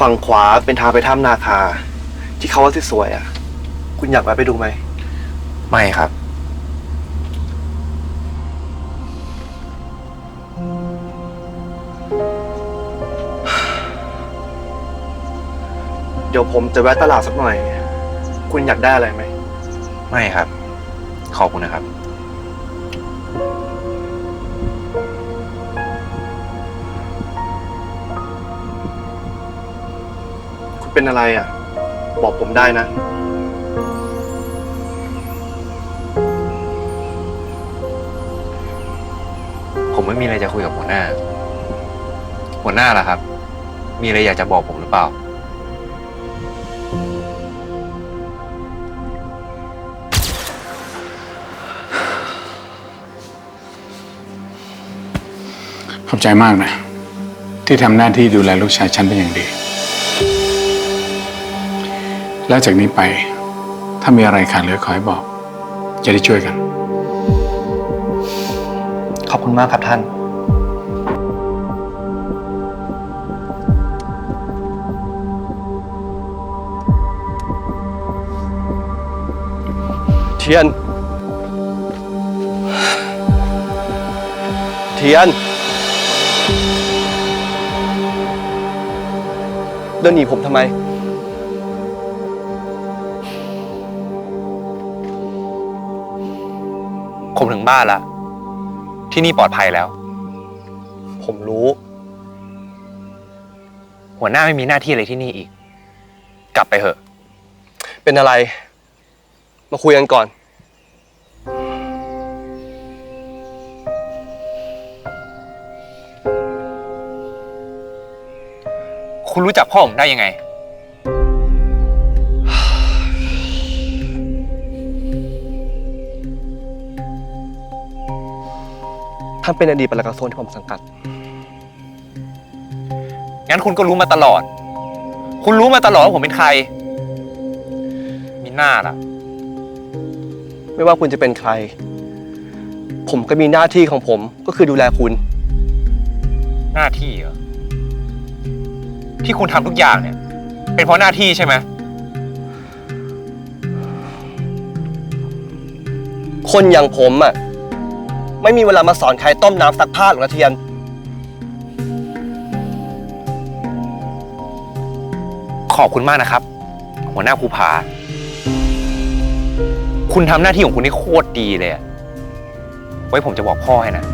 ฝั่งขวาเป็นทางไปถ้ำนาคา ที่เขาว่าสวยๆอะ คุณอยากแวะไปดูไหม ไม่ครับ เดี๋ยวผมจะแวะตลาดสักหน่อย คุณอยากได้อะไรไหม ไม่ครับ ขอบคุณนะครับ คุณเป็นอะไรอะ บอกผมได้นะ ผมไม่มีอะไรจะคุยกับหัวหน้า หัวหน้าล่ะครับ มีอะไรอยากจะบอกผมหรือเปล่า ขอบใจมากนะ ที่ทำหน้าที่ดูแลลูกชายฉันเป็นอย่างดี แล้วจากนี้ไป ถ้ามีอะไรขาดเหลือขอให้บอก จะได้ช่วยกัน ขอบคุณมากครับท่าน เทียน เทียน เดินหนีผมทำไม ผมถึงบ้านละ ที่นี่ปลอดภัยแล้ว ผมรู้ หัวหน้าไม่มีหน้าที่อะไรที่นี่อีก กลับไปเถอะ เป็นอะไร มาคุยกันก่อน คุณรู้จักพ่อผมได้ยังไงานเป็นอดีตปลัดกระทรวงที่ผมสังกัด งั้นคุณก็รู้มาตลอด คุณรู้มาตลอดว่าผมเป็นใคร มีหน้าล่ะ ไม่ว่าคุณจะเป็นใคร ผมก็มีหน้าที่ของผมก็คือดูแลคุณ หน้าที่เหรอ ที่คุณทำทุกอย่างเนี่ย เป็นเพราะหน้าที่ใช่ไหม คนอย่างผมอะ ไม่มีเวลามาสอนใครต้มน้ำซักผ้าหรอกนะเทียน ขอบคุณมากนะครับ หัวหน้าภูผา คุณทำหน้าที่ของคุณได้โคตรดีเลยอะไว้ผมจะบอกพ่อให้นะ